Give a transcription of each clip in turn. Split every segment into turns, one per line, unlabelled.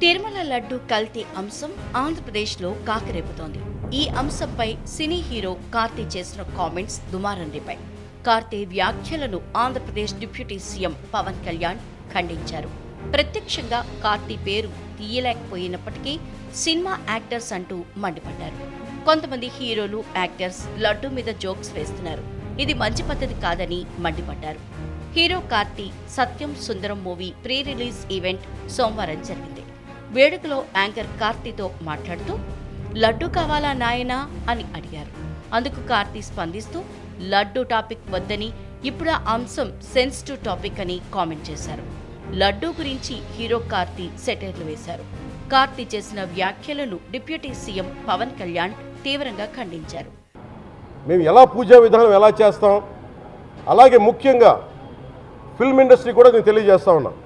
తిరుమల లడ్డు కల్తీ అంశం ఆంధ్రప్రదేశ్లో కాకరేపుతోంది. ఈ అంశంపై సినీ హీరో కార్తీ చేసిన కామెంట్స్ దుమారం రేపాయి కార్తీ వ్యాఖ్యలను ఆంధ్రప్రదేశ్ డిప్యూటీ సీఎం పవన్ కళ్యాణ్ ఖండించారు. ప్రత్యక్షంగా కార్తీ పేరు తీయలేకపోయినప్పటికీ సినిమా యాక్టర్స్ అంటూ మండిపడ్డారు. కొంతమంది హీరోలు యాక్టర్స్ లడ్డు మీద జోక్స్ వేస్తున్నారు. ఇది మంచి పద్ధతి కాదని మండిపడ్డారు. Hero Karthi Satyam Sundaram movie pre release event సోమవారం జరిగింది. వేడుకలో యాంకర్ కార్తీతో మాట్లాడుతూ లడ్డు కావాలా నాయనా? అని అడిగారు. అందుకు కార్తీ స్పందిస్తూ లడ్డు టాపిక్ వద్దని ఇప్పుడు ఆ అంశం సెన్సిటివ్ టాపిక్ అని కామెంట్ చేశారు. లడ్డూ గురించి హీరో కార్తీ సెటైర్లు వేశారు. కార్తీ చేసిన వ్యాఖ్యలను డిప్యూటీ సీఎం పవన్ కళ్యాణ్ తీవ్రంగా ఖండించారు.
మేము ఎలా పూజా విధానం ఎలా చేస్తాం? అలాగే ముఖ్యంగా ఫిల్మ్ ఇండస్ట్రీ కూడా నేను తెలియజేస్తా ఉన్నాను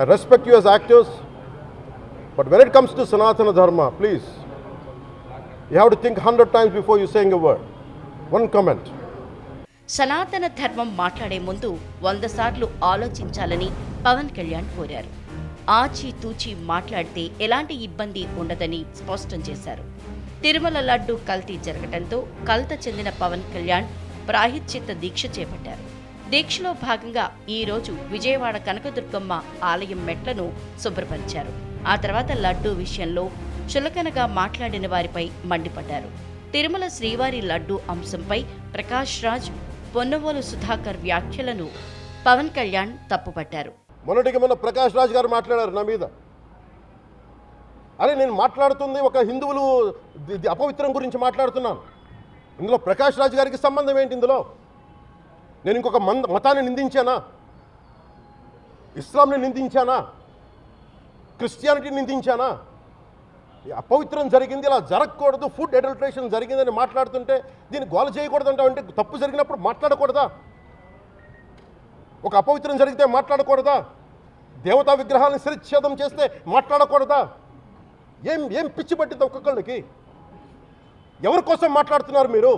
I respect you as actors but when it comes to Sanatana Dharma please you have to think hundred times before you saying a word one comment
Sanatana Dharmam మాట్లాడే ముందు వంద సార్లు ఆలోచించాలని పవన్ కళ్యాణ్ కోరారు. ఆచి తూచి మాట్లాడితే ఎలాంటి ఇబ్బంది ఉండదని స్పష్టం చేశారు. తిరుమల లడ్డు కల్తీ జరగడంతో కల్త చెందిన పవన్ కళ్యాణ్ ప్రాహిశ్చిత్త దీక్ష చేపట్టారు. దీక్షలో భాగంగా ఈరోజు విజయవాడ కనకదుర్గమ్మ ఆలయం మెట్లను శుభ్రపరిచారు. ఆ తర్వాత లడ్డూ విషయంలో చులకనగా మాట్లాడిన వారిపై మండిపడ్డారు. తిరుమల శ్రీవారి లడ్డు అంశంపై ప్రకాష్ రాజ్ పొన్నవోలు సుధాకర్ వ్యాఖ్యలను పవన్ కళ్యాణ్ తప్పుపట్టారు.
మొన్నటికి మొన్న ప్రకాష్ రాజ్ గారు మాట్లాడారు నా మీద. అరే నేను మాట్లాడుతుంది ఒక హిందువులు అపవిత్రం గురించి మాట్లాడుతున్నాను. ఇందులో ప్రకాష్ రాజ్ గారికి సంబంధం ఏంటి ఇందులో? నేను ఇంకొక మంద మతాన్ని నిందించానా? ఇస్లాంని నిందించానా? క్రిస్టియానిటీని నిందించానా? అపవిత్రం జరిగింది ఇలా జరగకూడదు ఫుడ్ అడల్ట్రేషన్ జరిగిందని మాట్లాడుతుంటే దీన్ని గోల చేయకూడదు అంటే తప్పు జరిగినప్పుడు మాట్లాడకూడదా? ఒక అపవిత్రం జరిగితే మాట్లాడకూడదా? దేవతా విగ్రహాలను శిరచ్ఛేదం చేస్తే మాట్లాడకూడదా? ఏం ఏం పిచ్చి పట్టింది ఒక్కొక్కళ్ళకి? ఎవరి కోసం మాట్లాడుతున్నారు మీరు?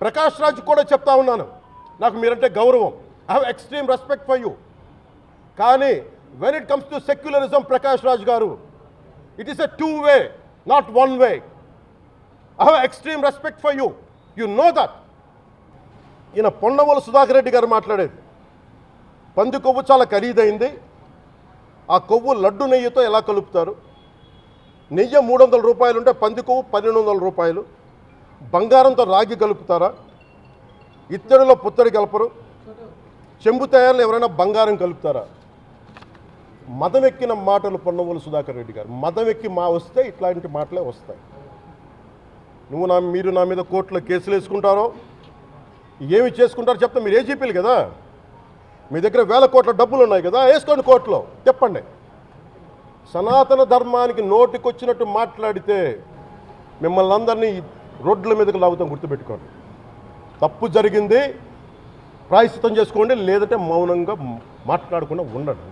ప్రకాష్ రాజ్ కూడా చెప్తా ఉన్నాను. నాకు మీరంటే గౌరవం. I have extreme respect for you కానీ when it comes to secularism Prakash Raj garu it is a two way not one way I have extreme respect for you you know that ఈయన పొన్నవోలు సుధాకర్ రెడ్డి గారు మాట్లాడేది. పంది కొవ్వు చాలా ఖరీదైంది. ఆ కొవ్వు లడ్డు నెయ్యితో ఎలా కలుపుతారు? నెయ్యి మూడు వందల రూపాయలు ఉంటే పంది కొవ్వు పన్నెండు వందల రూపాయలు. బంగారంతో రాగి కలుపుతారా? ఇత్తడిలో పుత్తడి కలపరు. చెంబు తయారులో ఎవరైనా బంగారం కలుపుతారా? మదం ఎక్కిన మాటలు పొన్నవోలు సుధాకర్ రెడ్డి గారు. మదం ఎక్కి మా వస్తే ఇట్లాంటి మాటలే వస్తాయి. నువ్వు నా మీరు నా మీద కోర్టులో కేసులు వేసుకుంటారో? ఏమి చేసుకుంటారో చెప్తా. మీరు ఏజీపీలు కదా? మీ దగ్గర వేల కోట్ల డబ్బులు ఉన్నాయి కదా? వేసుకోండి కోర్టులో. చెప్పండి. సనాతన ధర్మానికి నోటికొచ్చినట్టు మాట్లాడితే మిమ్మల్ని అందరినీ రోడ్ల మీదకి లాగుతాం గుర్తుపెట్టుకోండి. తప్పు జరిగింది ప్రాయశ్చితం చేసుకోండి లేదంటే మౌనంగా మాట్లాడకుండా ఉండండి.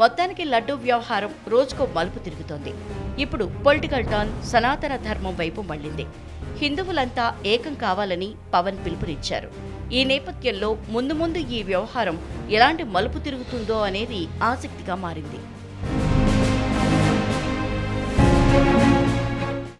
మొత్తానికి లడ్డూ వ్యవహారం రోజుకో మలుపు తిరుగుతోంది. ఇప్పుడు పొలిటికల్ టర్న్ సనాతన ధర్మం వైపు మళ్ళింది. హిందువులంతా ఏకం కావాలని పవన్ పిలుపునిచ్చారు. ఈ నేపథ్యంలో ముందు ముందు ఈ వ్యవహారం ఎలాంటి మలుపు తిరుగుతుందో అనేది ఆసక్తిగా మారింది.